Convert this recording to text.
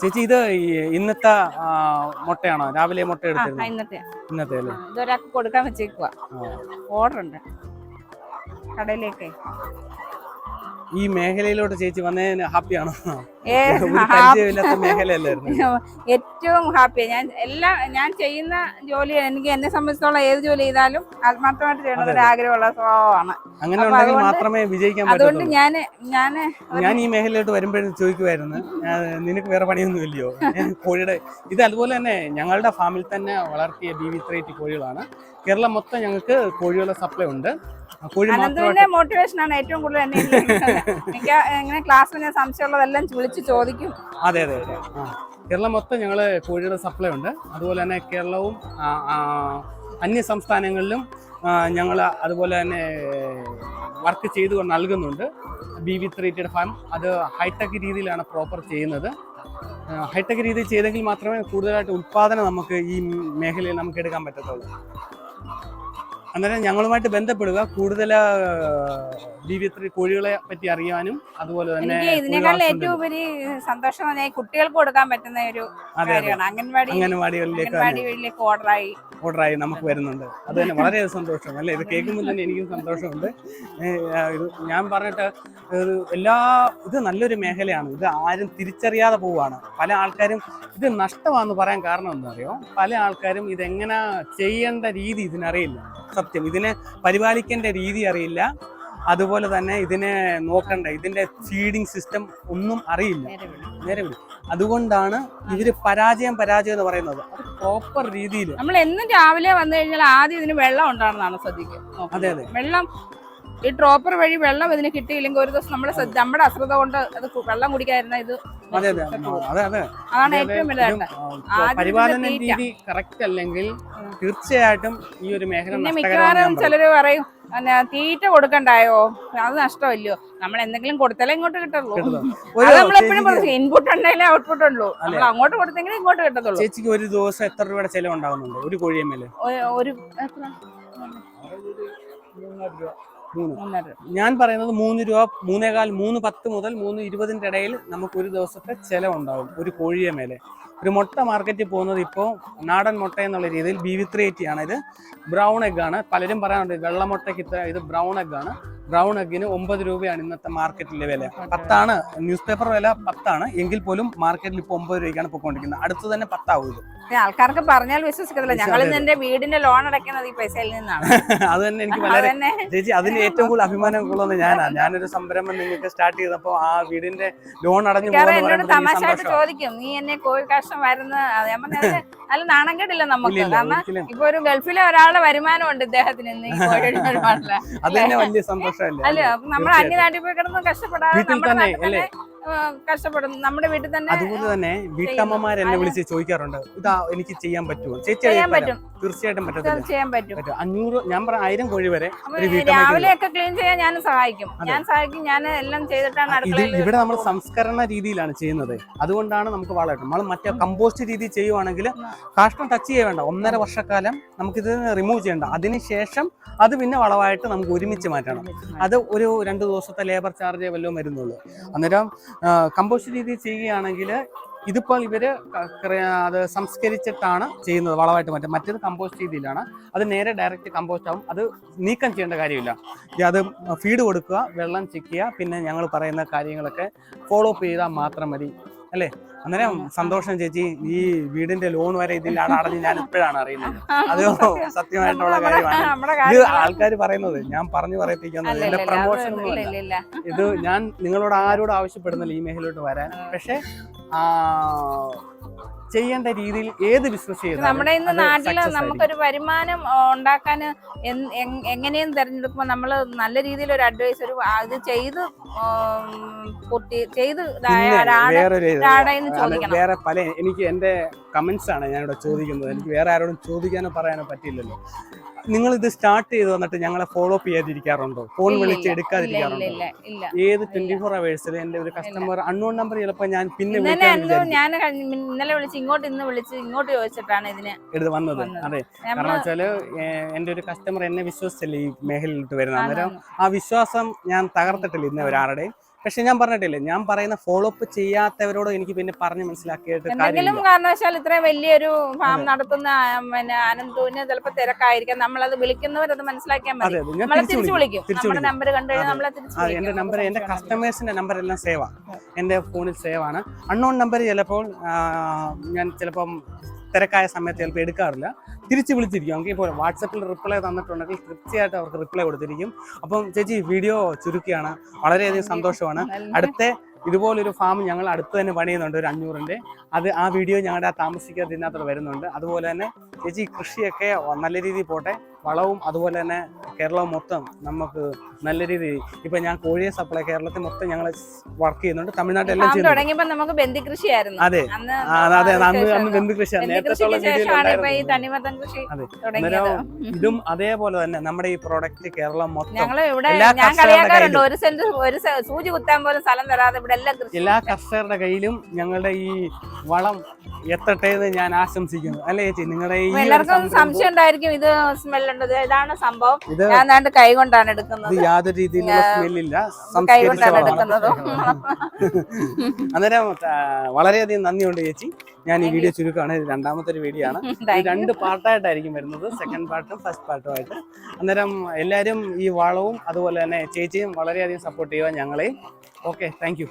ചേച്ചി ഇത് ഇന്നത്തെ മുട്ടയാണോ? രാവിലെ മുട്ട ആ എടുത്തിരുന്നു? ഇന്നത്തെ. ഇന്നത്തെ അല്ലേ ഇതൊരാൾക്ക് കൊടുക്കാൻ വെച്ചേക്കുക ഓർഡർ ഉണ്ട്. കടയിലേക്ക്. ഈ മേഖലയിലോട്ട് ചേച്ചി വന്നതിന് ഹാപ്പിയാണോ? ഏറ്റവും ഹാപ്പിയാണ് ഞാൻ എല്ലാം ഞാൻ ചെയ്യുന്ന ജോലി എനിക്ക് എന്നെ സംബന്ധിച്ചോളം ഏത് ജോലി ചെയ്താലും ആത്മാർത്ഥമായിട്ട് ചെയ്യണത് ഒരു ആഗ്രഹമുള്ള സ്വഭാവമാണ്. അങ്ങനെ ഉണ്ടെങ്കിൽ മാത്രമേ വിജയിക്കാൻ അതുകൊണ്ട് ഞാൻ ഞാൻ ഞാൻ ഈ മേഖലയിലോട്ട് വരുമ്പോഴും ചോദിക്കുമായിരുന്നു "ഞാൻ- നിനക്ക് വേറെ പണിയൊന്നും ഇല്ലയോ? ഞാൻ കോഴിയുടെ ഇത് അതുപോലെ തന്നെ ഞങ്ങളുടെ ഫാമിൽ തന്നെ വളർത്തിയ ബി വി ത്രേറ്റി കോഴികളാണ്. കേരളം മൊത്തം ഞങ്ങൾക്ക് കോഴികളുടെ സപ്ലൈ ഉണ്ട്. കോഴി മോട്ടിവേഷൻ ആണ് ഏറ്റവും കൂടുതൽ എന്നെ. എനിക്ക് ഇങ്ങനെ ക്ലാസ്സിൽ ഞാൻ സംശയമുള്ളതെല്ലാം വിളിച്ച് ചോദിക്കും. അതെ അതെ അതെ. കേരളം മൊത്തം ഞങ്ങൾ കോഴിയുടെ സപ്ലൈ ഉണ്ട്. അതുപോലെ തന്നെ കേരളവും അന്യ സംസ്ഥാനങ്ങളിലും ഞങ്ങൾ അതുപോലെ തന്നെ വർക്ക് ചെയ്ത് നൽകുന്നുണ്ട്. B V three eighty farm അത് ഹൈടെക് രീതിയിലാണ് പ്രോപ്പർ ചെയ്യുന്നത്. ഹൈടെക് രീതിയിൽ ചെയ്തെങ്കിൽ മാത്രമേ കൂടുതലായിട്ട് ഉൽപ്പാദനം നമുക്ക് ഈ മേഖലയിൽ നമുക്ക് എടുക്കാൻ പറ്റത്തുള്ളൂ. അന്നേരം ഞങ്ങളുമായിട്ട് ബന്ധപ്പെടുക. കൂടുതൽ ജീവിതത്തിൽ കോഴികളെ പറ്റി അറിയാനും അതുപോലെ തന്നെ ഇതിനേക്കാൾ ഏറ്റവും ഉപരി സന്തോഷം കുട്ടികൾക്ക് കൊടുക്കാൻ പറ്റുന്ന ഒരു കാര്യമാണ്. അംഗൻവാടി അംഗൻവാടികളിലേക്ക് ഓർഡറായി. ഓർഡറായി നമുക്ക് വരുന്നുണ്ട്. അത് തന്നെ വളരെ സന്തോഷം അല്ലേ? ഇത് കേൾക്കുമ്പോൾ തന്നെ എനിക്കും സന്തോഷമുണ്ട്. ഇത് ഞാൻ പറഞ്ഞിട്ട് എല്ലാ ഇത് നല്ലൊരു മേഖലയാണ്. ഇത് ആരും തിരിച്ചറിയാതെ പോവാണ് പല ആൾക്കാരും ഇത് നഷ്ടമാണെന്ന് പറയാൻ കാരണം എന്താ അറിയോ പല ആൾക്കാരും ഇതെങ്ങനെ ചെയ്യേണ്ട രീതി ഇതിനറിയില്ല. സത്യം. ഇതിനെ പരിപാലിക്കേണ്ട രീതി അറിയില്ല. അതുപോലെ തന്നെ ഇതിനെ നോക്കണ്ട. ഇതിന്റെ ഫീഡിങ് സിസ്റ്റം ഒന്നും അറിയില്ല. നേരെ വിടും. അതുകൊണ്ടാണ് ഇവർ പരാജയം പരാജയം എന്ന് പറയുന്നത്. പ്രോപ്പർ രീതിയിൽ നമ്മൾ എന്നും രാവിലെ വന്നു കഴിഞ്ഞാൽ ആദ്യം ഇതിന് വെള്ളം ഉണ്ടാകുന്നതാണ് ശ്രദ്ധിക്കുക. അതെ അതെ. വെള്ളം ഈ ഡ്രോപ്പർ വഴി വെള്ളം ഇതിന് കിട്ടിയില്ലെങ്കിൽ ഒരു ദിവസം നമ്മുടെ നമ്മുടെ അശ്രദ്ധ കൊണ്ട് അത് വെള്ളം കുടിക്കാതിരുന്ന ഇത് അതെ അതെ. അതെ അതെ. അതാണ് ഏറ്റവും പരിപാലന. രീതി കറക്റ്റ് അല്ലെങ്കിൽ തീർച്ചയായിട്ടും ഈ ഒരു മേഖല മിക്കവാറും. ചിലര് പറയും തീറ്റ കൊടുക്കണ്ടായോ? അത് നഷ്ടമല്ലയോ? നമ്മൾ എന്തെങ്കിലും കൊടുത്താലേ ഇങ്ങോട്ട് കിട്ടുള്ളൂ? അത് നമ്മളെപ്പോഴും നമ്മൾ എപ്പോഴും പറഞ്ഞു ഇൻപുട്ട് ഉണ്ടെങ്കിലേ ഔട്ട്പുട്ട് ഉള്ളൂ. നമ്മൾ അങ്ങോട്ട് കൊടുത്തെങ്കിലും ഇങ്ങോട്ട് കിട്ടത്തുള്ളൂ. ചേച്ചിക്ക് ഒരു ദിവസം എത്ര രൂപയുടെ ചെലവ് ഉണ്ടാകുന്നുണ്ട് ഒരു കോഴിയമ്മേൽ ഒരു എത്ര? മൂന്ന്. ഞാൻ പറയുന്നത് മൂന്ന് രൂപ മൂന്നേകാൽ മൂന്ന് പത്ത് മുതൽ മൂന്ന് ഇരുപതിന്റെ ഇടയിൽ നമുക്ക് ഒരു ദിവസത്തെ ചിലവുണ്ടാവും ഒരു കോഴിയെ മേലെ. ഒരു മുട്ട മാർക്കറ്റിൽ പോകുന്നത് ഇപ്പോൾ നാടൻ മുട്ട എന്നുള്ള രീതിയിൽ ബി വി ത്രീ എയ്റ്റി ആണ്. ഇത് ബ്രൗൺ എഗ് ആണ്. പലരും പറയാറുണ്ട് വെള്ളമുട്ടയ്ക്ക് ഇത്ര ഇത് ബ്രൗൺ എഗ് ആണ്. ബ്രൗൺ എഗ്ഗിന് ഒമ്പത് രൂപയാണ് ഇന്നത്തെ മാർക്കറ്റിലെ വില. പത്താണ് ന്യൂസ് പേപ്പർ വില പത്താണ്. എങ്കിൽ പോലും മാർക്കറ്റിൽ ഇപ്പോൾ ഒമ്പത് രൂപയ്ക്കാണ് പോയിക്കൊണ്ടിരിക്കുന്നത് അടുത്ത് തന്നെ പത്താവും ഇത് ആൾക്കാർക്ക് പറഞ്ഞാൽ വിശ്വസിക്കത്തില്ല. ഞങ്ങൾ എന്റെ വീടിന്റെ ലോൺ അടയ്ക്കുന്നത് ഈ പൈസയിൽ നിന്നാണ്. അത് തന്നെ എനിക്ക് വളരെ ചേച്ചി അതിന് ഏറ്റവും കൂടുതൽ അഭിമാനം കൊള്ളുന്നത് ഞാനാണ് ഞാനൊരു സംരംഭം നിങ്ങൾക്ക് സ്റ്റാർട്ട് ചെയ്തപ്പോ ആ വീടിന്റെ ലോൺ അടഞ്ഞു എന്നോട് തമാശയായിട്ട് ചോദിക്കും നീ എന്നെ കോഴി കാഷ്ടം വരുന്ന നല്ല നാണം കേട്ടില്ല നമുക്ക്. കാരണം ഇപ്പൊ ഒരു ഗൾഫിലെ ഒരാളുടെ വരുമാനമുണ്ട് ഇദ്ദേഹത്തിന് അത് തന്നെ വലിയ സന്തോഷമല്ലേ അല്ല? അപ്പൊ നമ്മൾ അന്യനാട്ടിൽ പോയി കിടന്ന് കഷ്ടപ്പെടാതെ വീട്ടിൽ തന്നെ, ആ, കഷ്ടപ്പെടുന്നു. നമ്മുടെ വീട്ടിൽ തന്നെ അതുപോലെ തന്നെ വീട്ടമ്മമാർ എന്നെ വിളിച്ച് ചോദിക്കാറുണ്ട് ഇതാ എനിക്ക് ചെയ്യാൻ പറ്റുമോ? ചേച്ചി ചെയ്യാൻ പറ്റും. തീർച്ചയായിട്ടും ചെയ്യാൻ പറ്റും. അഞ്ഞൂറ് ഞാൻ പറഞ്ഞ ആയിരം കോഴി വരെ രാവിലെ ഒക്കെ ക്ലീൻ ചെയ്യാൻ ഞാൻ സഹായിക്കും. ഞാൻ സഹായിക്കും ഞാൻ എല്ലാം ചെയ്തിട്ടാണ് ഇത് ഇവിടെ നമ്മൾ സംസ്കരണ രീതിയിലാണ് ചെയ്യുന്നത്. അതുകൊണ്ടാണ് നമുക്ക് വളരെ നമ്മൾ മറ്റേ കമ്പോസ്റ്റ് രീതി ചെയ്യുവാണെങ്കിൽ കാഷ്ടം ടച്ച് ചെയ്യ വേണ്ട ഒന്നര വർഷക്കാലം നമുക്കിത് റിമൂവ് ചെയ്യണ്ട. അതിനുശേഷം അത് പിന്നെ വളവായിട്ട് നമുക്ക് ഒരുമിച്ച് മാറ്റണം. അത് ഒരു രണ്ട് ദിവസത്തെ ലേബർ ചാർജ് വല്ലതും വരുന്നുള്ളൂ. അന്നേരം കമ്പോസ്റ്റ് രീതി ചെയ്യുകയാണെങ്കിൽ ഇതിപ്പോൾ ഇവർ അത് സംസ്കരിച്ചിട്ടാണ് ചെയ്യുന്നത് വളമായിട്ട് മാറ്റും മറ്റേത് കമ്പോസ്റ്റ് രീതിയിലാണ്. അത് നേരെ ഡയറക്റ്റ് കമ്പോസ്റ്റ് ആവും. അത് നീക്കം ചെയ്യേണ്ട കാര്യമില്ല. അത് ഫീഡ് കൊടുക്കുക വെള്ളം ചിക്കുക പിന്നെ ഞങ്ങൾ പറയുന്ന കാര്യങ്ങളൊക്കെ ഫോളോ അപ്പ് ചെയ്താൽ മാത്രം മതി. അല്ലേ? അന്നേരം സന്തോഷം ചേച്ചി ഈ വീടിന്റെ ലോൺ വരെ ഇതിലാണ് അടഞ്ഞ് ഞാൻ ഇപ്പോഴാണ് അറിയുന്നത്. അത് സത്യമായിട്ടുള്ള കാര്യമാണ്. ഇത് ആൾക്കാർ പറയുന്നത് ഞാൻ പറഞ്ഞു പറയിപ്പിക്കുന്നത് എന്റെ പ്രൊമോഷൻ. ഇത് ഞാൻ നിങ്ങളോട് ആരോട് ആവശ്യപ്പെടുന്നില്ല ഈ മേഖലയിലോട്ട് വരാൻ. പക്ഷെ ആ, ചെയ്യേണ്ട രീതിയിൽ ഏത് ബിസിനസ് ചെയ്താലും നമ്മുടെ ഇന്ന് അത് നാട്ടിൽ. നമുക്കൊരു വരുമാനം ഉണ്ടാക്കാൻ എങ്ങനെയും തെരഞ്ഞെടുക്കുമ്പോൾ നമ്മൾ നല്ല രീതിയിൽ ഒരു അഡ്വൈസ് ഒരു ഇത് ചെയ്ത് ചെയ്ത് അത് വേറെ പല എനിക്ക് എന്റെ കമന്റ്സ് ആണ് ഞാനിവിടെ ചോദിക്കുന്നത്. എനിക്ക് വേറെ ആരോടും ചോദിക്കാനോ പറയാനോ പറ്റില്ലല്ലോ നിങ്ങൾ ഇത് സ്റ്റാർട്ട് ചെയ്ത് വന്നിട്ട് ഞങ്ങളെ ഫോളോ അപ്പ് ചെയ്യാതിരിക്കാറുണ്ടോ? ഫോൺ വിളിച്ച് എടുക്കാതിരിക്കാറുണ്ടോ? ഏത് ട്വന്റി ഫോർ അവേഴ്സിൽ എന്റെ ഒരു കസ്റ്റമർ അൺനോൺ നമ്പർ ചിലപ്പോ ഞാൻ പിന്നെ ഞാൻ ഇന്നലെ വിളിച്ച് ഇങ്ങോട്ട് ഇന്ന് വിളിച്ച് ഇങ്ങോട്ട് ചോദിച്ചിട്ടാണ് ഇതിന് എടുത്ത് വന്നത്. അതെ. കാരണം വെച്ചാൽ എന്റെ ഒരു കസ്റ്റമർ എന്നെ വിശ്വസിച്ചല്ലേ ഈ മേഖലയിലോട്ട് വരുന്ന അന്നേരം ആ വിശ്വാസം ഞാൻ തകർത്തിട്ടില്ല ഇന്ന് ഒരാളുടെയും. പക്ഷെ ഞാൻ പറഞ്ഞിട്ടില്ലേ ഞാൻ പറയുന്ന ഫോളോ അപ്പ് ചെയ്യാത്തവരോട് എനിക്ക് പിന്നെ പറഞ്ഞ് മനസ്സിലാക്കിയിട്ട് എന്തെങ്കിലും കാരണവശാൽ ഇത്രയും വലിയൊരു ഫാം നടത്തുന്ന പിന്നെ അനന്തുവിന് ചിലപ്പോൾ തിരക്കായിരിക്കാം. നമ്മളത് വിളിക്കുന്നവരത് മനസ്സിലാക്കിയാൽ മതി. നമ്മളെ തിരിച്ചു വിളിക്കും. നമ്മുടെ നമ്പർ കണ്ടു കഴിഞ്ഞാൽ. നമ്മളെ തിരിച്ചു എന്റെ നമ്പർ എന്റെ കസ്റ്റമേഴ്സിന്റെ നമ്പർ എല്ലാം സേവ് ആണ് എന്റെ ഫോണിൽ സേവ് ആണ്. അൺനോൺ നമ്പർ ചിലപ്പോൾ ഞാൻ ചിലപ്പം തിരക്കായ സമയത്ത് ചിലപ്പോൾ എടുക്കാറില്ല. തിരിച്ച് വിളിച്ചിരിക്കും. നമുക്ക് ഇപ്പോൾ വാട്സപ്പിൽ റിപ്ലൈ തന്നിട്ടുണ്ടെങ്കിൽ തീർച്ചയായിട്ടും അവർക്ക് റിപ്ലൈ കൊടുത്തിരിക്കും. അപ്പം ചേച്ചി വീഡിയോ ചുരുക്കിയാണ്. വളരെയധികം സന്തോഷമാണ്. അടുത്ത ഇതുപോലൊരു ഫാം ഞങ്ങൾ അടുത്ത് തന്നെ പണിയുന്നുണ്ട് ഒരു അഞ്ഞൂറിന്റെ. അത് ആ വീഡിയോ ഞങ്ങളുടെ ആ താമസിക്കാതെ ഇതിനകത്ത് വരുന്നുണ്ട്. അതുപോലെ തന്നെ ചേച്ചി കൃഷിയൊക്കെ നല്ല രീതിയിൽ പോട്ടെ. വളവും അതുപോലെ തന്നെ കേരളം മൊത്തം നമുക്ക് നല്ല രീതിയിൽ ഇപ്പൊ ഞാൻ കോഴിയെ സപ്ലൈ കേരളത്തിൽ മൊത്തം ഞങ്ങൾ വർക്ക് ചെയ്യുന്നുണ്ട്. തമിഴ്നാട്ടിലെല്ലാം ഫാം ചെയ്യുന്നുണ്ട്. തുടങ്ങിയപ്പോ നമുക്ക് ബന്ദി കൃഷിയായിരുന്നു. അതെ. അതെ അന്ന് അന്ന് ബന്ധു കൃഷിയാണ് നേരത്തെ. ഇതും അതേപോലെ തന്നെ നമ്മുടെ ഈ പ്രോഡക്റ്റ് കേരളം മൊത്തം ഒരു സെന്റ് ഒരു സൂചി കുത്താൻ പോലും സ്ഥലം തരാതെ ഇവിടെ എല്ലാം കൃഷി എല്ലാ കർഷകരുടെ കയ്യിലും ഞങ്ങളുടെ ഈ വളം എത്തട്ടെ എന്ന് ഞാൻ ആശംസിക്കുന്നു. അല്ലേ ചേച്ചി? നിങ്ങളുടെ ഈ എല്ലാവർക്കും സംശയം ഉണ്ടായിരിക്കും. ഇത് സ്മെല്ലുണ്ടത് ഇതാണ് സംഭവം. ഞാൻ കൈ കൊണ്ടാണ് എടുക്കുന്നത്. യാതൊരു രീതിയിലുള്ള സ്മെല്ലില്ല. അന്നേരം വളരെയധികം നന്ദിയുണ്ട് ചേച്ചി. ഞാൻ ഈ വീഡിയോ ചുരുക്കമാണ് ഇത് രണ്ടാമത്തെ ഒരു വീഡിയോ ആണ്. രണ്ട് പാർട്ടായിട്ടായിരിക്കും വരുന്നത്. സെക്കൻഡ് പാർട്ടും ഫസ്റ്റ് പാർട്ടും ആയിട്ട് അന്നേരം എല്ലാവരും ഈ വളവും അതുപോലെ തന്നെ ചേച്ചിയും വളരെയധികം സപ്പോർട്ട് ചെയ്യുക ഞങ്ങളെയും. Okay thank